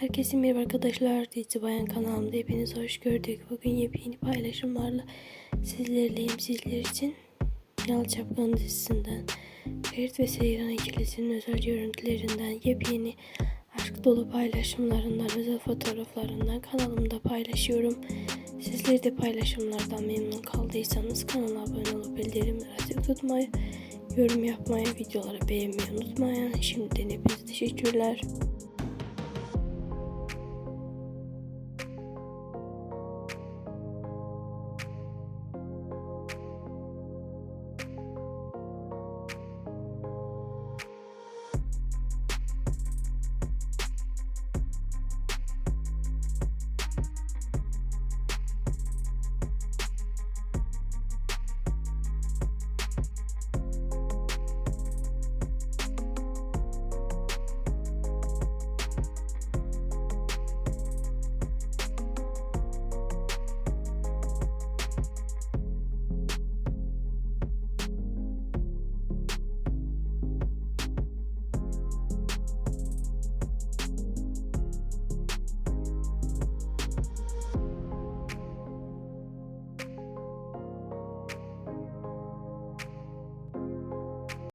Herkese merhaba arkadaşlar. Dizi Bayan kanalımda hepiniz hoş gördük. Bugün yepyeni paylaşımlarla sizlerleyim. Sizler için Yalı Çapkın dizisinden Ferit ve Seyran ikilisinin özel görüntülerinden yepyeni aşk dolu paylaşımlarından, özel fotoğraflarından kanalımda paylaşıyorum. Sizler de paylaşımlardan memnun kaldıysanız kanala abone olup bildirimleri açık tutmayı, yorum yapmayı, videoları beğenmeyi unutmayın. Şimdiden hepinize teşekkürler.